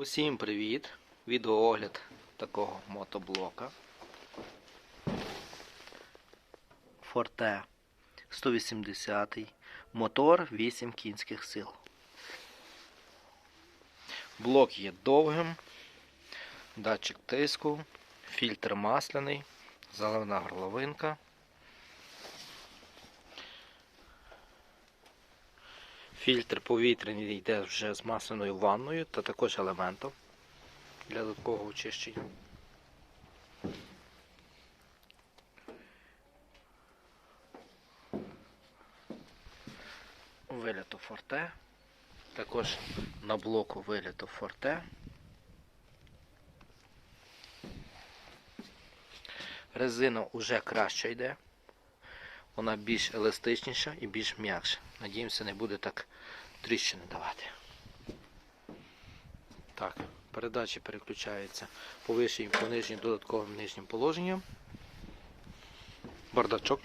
Усім привіт! Відеоогляд такого мотоблока. Forte 180 мотор 8 кінських сил. Блок є довгим, датчик тиску, фільтр масляний, заливна горловинка. Фільтр повітряний йде вже з масляною ванною та також елементом для додаткового очищення. Вилято форте. Також на блоку вилято форте. Резина вже краще йде. Вона більш еластичніша і більш м'якша. Надіємося, не буде так тріщини давати. Так, передачі переключаються по вищій і по нижній додатковим нижнім положенням. Бардачок.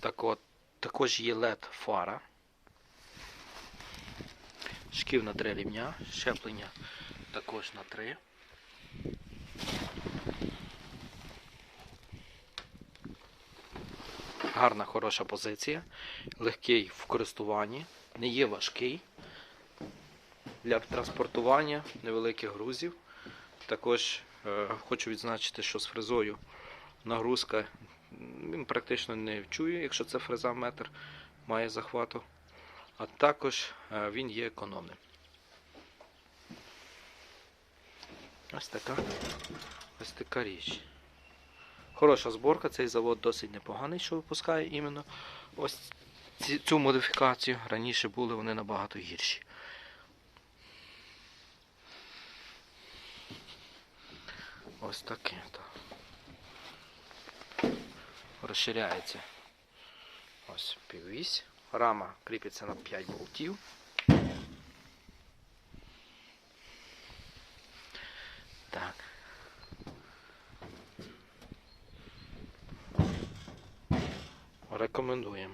Так от, також є LED фара. Шків на три рівня, щеплення також на три. Гарна, хороша позиція, легкий в користуванні, не є важкий для транспортування невеликих грузів. Також е, хочу відзначити, що з фрезою нагрузка він практично не вчує, якщо це фреза метр має захвату. А також е, він є економним. Ось така, ось така річ. Хороша зборка, цей завод досить непоганий, що випускає іменно ось цю модифікацію. Раніше були вони набагато гірші. Ось таке. Розширяється ось піввісь. Рама кріпиться на 5 болтів. rekomenduję.